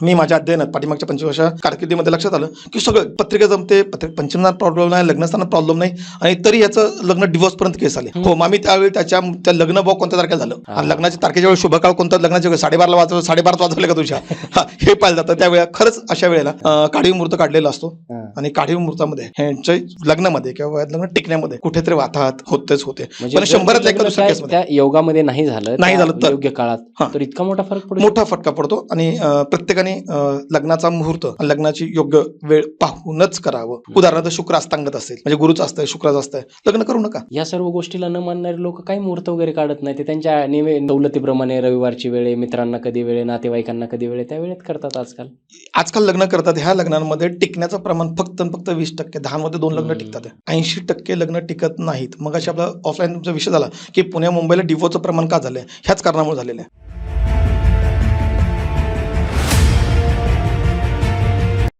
मी माझ्या अध्ययनात पाठीमागच्या पंचवीस वर्षा कारकिर्दीमध्ये लक्षात आलं की सगळं पत्रिका जमते पत्रिक पंचमनात प्रॉब्लेम नाही लग्नस्थानात प्रॉब्लेम नाही आणि तरी याचं लग्न डिवोर्स पर्यंत केस आले. हो मग आम्ही त्यावेळी त्याच्या त्या लग्न भाऊ कोणत्या तारखेला झालं? आणि लग्नाच्या तारखेच्या वेळी शुभ काळ कोणता? लग्नाच्या वेळी साडेबाराला वाजवलं साडेबारात वाजवलं का तुझ्या? हा, पाहिलं जातं. त्यावेळेला खरंच अशा वेळेला काढीव मुहूर्त काढलेला असतो. आणि काढीव मुहूर्तामध्ये ह्यांच्या लग्नामध्ये किंवा लग्न टिकण्यामध्ये कुठेतरी वाताहत होतेच होते. म्हणजे पण शंभरात एका दुसऱ्या योगामध्ये नाही झालं नाही झालं तर- योग्य काळात. तर इतका मोठा फरक मोठा फटका पडतो आणि अं, प्रत्येकाने अं, लग्नाचा मुहूर्त लग्नाची योग्य वेळ पाहूनच करावं. उदाहरणार्थ शुक्र अस्तांगत असेल म्हणजे गुरुचं असतंय शुक्राचं असतंय लग्न करू नका. या सर्व गोष्टीला न मानणारे लोक काही मुहूर्त वगैरे काढत नाही ते त्यांच्या नेहमी सवलतीप्रमाणे रविवारची वेळ आहे, मित्रांना कधी वेळ आहे, नातेवाईकांना कधी वेळ आहे, त्या वेळेत करतात आजकाल. आजकाल लग्न करतात. ह्या लग्नांमध्ये टिकण्याचं प्रमाण फक्त आणि फक्त वीस टक्के दहा मध्ये दोन लग्न हम्म. टिकतात. ऐंशी टक्के लग्न टिकत नाहीत. मग अशी आपला ऑफलाईन तुमचा विषय झाला की पुण्या मुंबईला डिवोर्सचं प्रमाण का झालंय? ह्याच कारणामुळे झालेलं आहे.